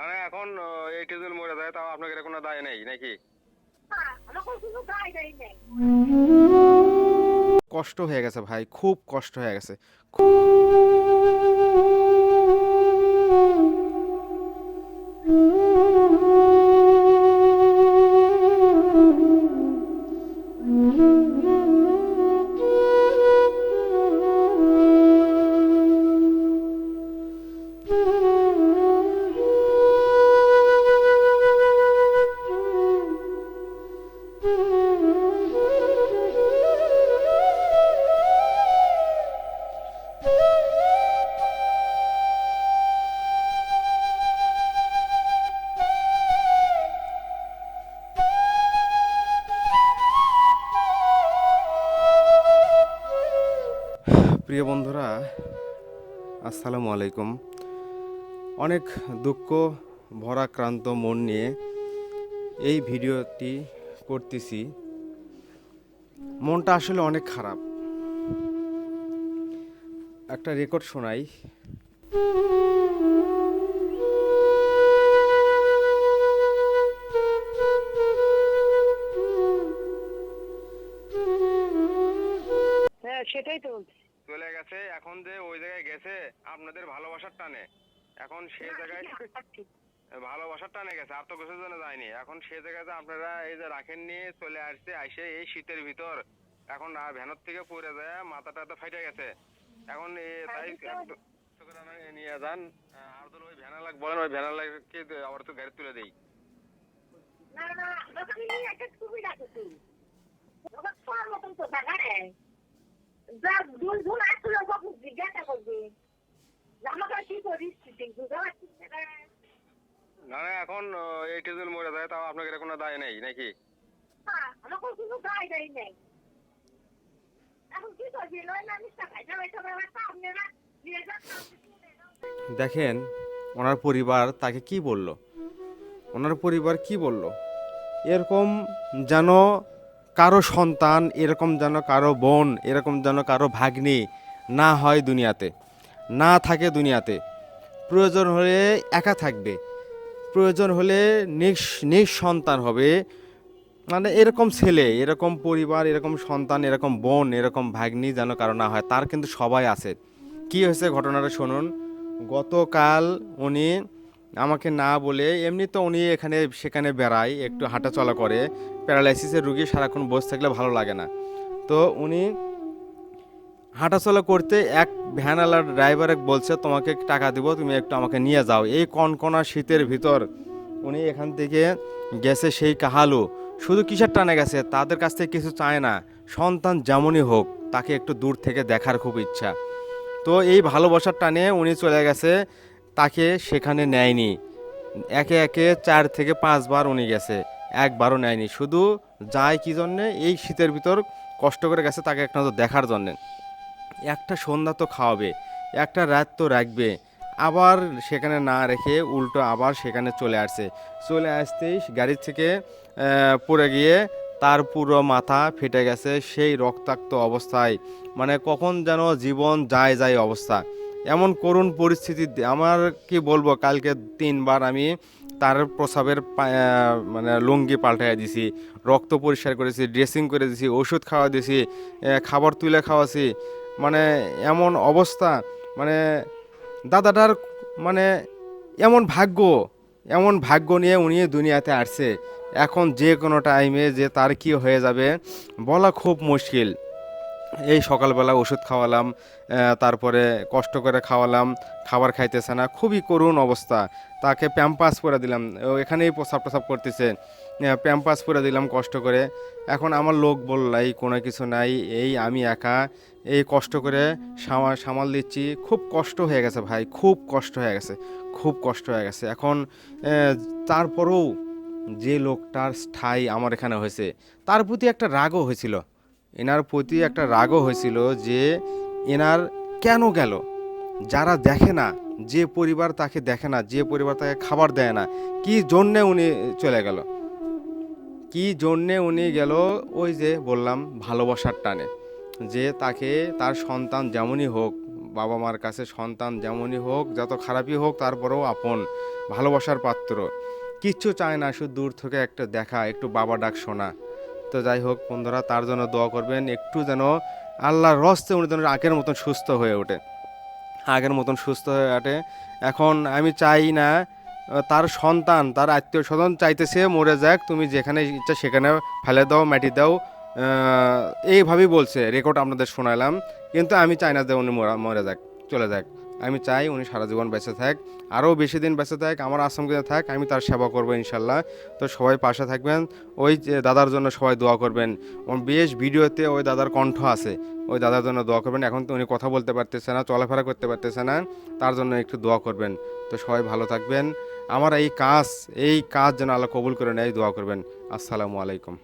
না না এখন এইটি যদি মরে যায় তাও আপনাকে কোনো দায় নেই নাকি? কষ্ট হয়ে গেছে ভাই খুব কষ্ট হয়ে গেছে। প্রিয় বন্ধুরা, আসসালামু আলাইকুম। অনেক দুঃখ, ভরাক্রান্ত মন নিয়ে এই ভিডিওটি করতেছি। মনটা আসলে অনেক খারাপ। একটা রেকর্ড শোনাই। হ্যাঁ সেটাই তো চলে গেছে এখন যে ওই জায়গায় গেছে আপনাদের ভালোবাসার টানে। এখন সে জায়গায় ভালোবাসার টানে গেছে আর তো কিছুর জন্য যায়নি। এখন সে জায়গায় আপনারা এই যে রাখেন নিয়ে চলে আসছে আইসে এই শীতের ভিতর। এখন ভ্যানের থেকে পড়ে যায় মাথাটা তো ফাইটে গেছে। এখন তাই আমি তো- একটু কষ্ট করে আমাকে নিয়ে যান। আর তো ওই ভ্যানা লাগ বলেন ওই ভ্যানা লাগকে আবার তো গাড়ি তুলে দেই। না না দোকানে নিয়ে একটা রাখো তুই দোকান মতন তো টাকা না। না না এখন এইটি যদি মরে যায় তাও আপনাকে কোনো দায় নেই নাকি? দেখেন ওনার পরিবার তাকে কি বলল? ওনার পরিবার কি বলল? এরকম যেন কারও সন্তান এরকম যেন কারও বোন, এরকম যেন কারও ভাগ্নি না হয় দুনিয়াতে, না থাকে দুনিয়াতে। প্রয়োজন হলে একা থাকবে, প্রয়োজন হলে নিঃ নিঃসন্তান হবে। মানে এরকম ছেলে, এরকম পরিবার, এরকম সন্তান, এরকম বোন, এরকম ভাগ্নি যেন কারও না হয়, তার কিন্তু সবাই আছে। কি হয়েছে ঘটনাটা শুনুন। গতকাল উনি আমাকে না বলে এমনি তো উনি এখানে, সেখানে বেড়ায়, একটু হাঁটাচলা করে। প্যারালাইসিসের রুগী সারাক্ষণ বসে থাকলে ভালো লাগে না। তো উনি হাঁটাচলা করতে এক ভ্যানালার ড্রাইভার বলছে, তোমাকে টাকা দিব, তুমি একটু আমাকে নিয়ে যাও। এই কনকনা শীতের ভিতর উনি এখান থেকে গেছে সেই কাহালু। শুধু কিসের টানে গেছে? তাদের কাছ থেকে কিছু চায় না। সন্তান যেমনই হোক, তাকে একটু দূর থেকে দেখার খুব ইচ্ছা। তো এই ভালোবাসার টানে উনি চলে গেছে তাকে সেখানে নেয়নি। একে একে চার থেকে পাঁচবার উনি গেছে, একবারও নেয়নি। শুধু যায় কি জন্যে? এই শীতের ভিতর কষ্ট করে গেছে তাকে একটা তো দেখার জন্যে। একটা সন্ধ্যা তো খাওয়াবে, একটা রাত তো রাখবে। আবার সেখানে না রেখে উল্টো আবার সেখানে চলে আসছে। চলে আসতেই গাড়ির থেকে পড়ে গিয়ে তার পুরো মাথা ফেটে গেছে সেই রক্তাক্ত অবস্থায়। মানে কখন যেন জীবন যায় যায় অবস্থা। এমন করুণ পরিস্থিতি আমার কি বলব, কালকে তিনবার আমি তার প্রসাবের মানে লুঙ্গি পাল্টাই দিছি, রক্ত পরিষ্কার করেছি ড্রেসিং করে দিছি, ওষুধ খাওয়া দিছি খাবার তুলে খাওয়াছি। মানে এমন অবস্থা মানে দাদাটার মানে এমন ভাগ্য এমন ভাগ্য নিয়ে উনি দুনিয়াতে আসছে। এখন যে কোনো টাইমে যে তার কি হয়ে যাবে, বলা খুব মুশকিল। এই সকালবেলা ওষুধ খাওয়ালাম তারপরে কষ্ট করে খাওয়ালাম, খাবার খাইতেছে না, খুবই করুণ অবস্থা। তাকে প্যাম্পাস করে দিলাম এখানেই প্রসাব প্রসাব করতেছে। প্যাম্পাস করে দিলাম কষ্ট করে। এখন আমার লোক বললাই কোনো কিছু নাই, এই আমি একা, এই কষ্ট করে সামাল সামাল দিচ্ছি। খুব কষ্ট হয়ে গেছে ভাই, খুব কষ্ট হয়ে গেছে, খুব কষ্ট হয়ে গেছে। এখন তারপরেও যে লোকটার স্থায়ী আমার এখানে হয়েছে, তার প্রতি একটা রাগও হয়েছিল। এনার প্রতি একটা রাগও হয়েছিল যে এনার কেন গেল? যারা দেখে না, যে পরিবার তাকে দেখে না, যে পরিবার তাকে খাবার দেয় না, কি জন্যে উনি চলে গেল? কি জন্যে উনি গেল? ওই যে বললাম, ভালোবাসার টানে। যে তাকে তার সন্তান যেমনই হোক, বাবা মার কাছে সন্তান যেমনই হোক, যত খারাপই হোক, তারপরেও আপন, ভালোবাসার পাত্র। কিচ্ছু চায় না, শুধু দূর থেকে একটা দেখা, একটু বাবা ডাক শোনা। তো যাই হোক বন্ধুরা, তার জন্য দোয়া করবেন, একটু যেন আল্লাহর রস্তে উনি যেন আগের মতন সুস্থ হয়ে ওঠে। আগের মতন সুস্থ হয়ে ওঠে। এখন আমি চাই না তার সন্তান, তার আত্মীয় স্বজন চাইতেছে মরে যাক, তুমি যেখানে ইচ্ছা সেখানে ফেলে দাও, মাটি দাও। এইভাবেই বলছে রেকর্ড আপনাদের শোনালাম। কিন্তু আমি চাই না যে উনি মরা- মরে যাক, চলে যাক। আমি চাই উনি সারা জীবন বেঁচে থাক। আরও বেশি দিন বেঁচে থাক, আমার আশ্রমকে থাক, আমি তার সেবা করব ইনশাল্লাহ। তো সবাই পাশে থাকবেন। ওই দাদার জন্য সবাই দোয়া করবেন। বেশ ভিডিওতে ওই দাদার কণ্ঠ আছে। ওই দাদার জন্য দোয়া করবেন। এখন তো উনি কথা বলতে পারতেছে না, চলাফেরা করতে পারতেছে না। তার জন্য একটু দোয়া করবেন। তো সবাই ভালো থাকবেন। আমার এই কাজ এই কাজ যেন আল্লাহ কবুল করে নেয় দোয়া করবেন। আসসালামু আলাইকুম।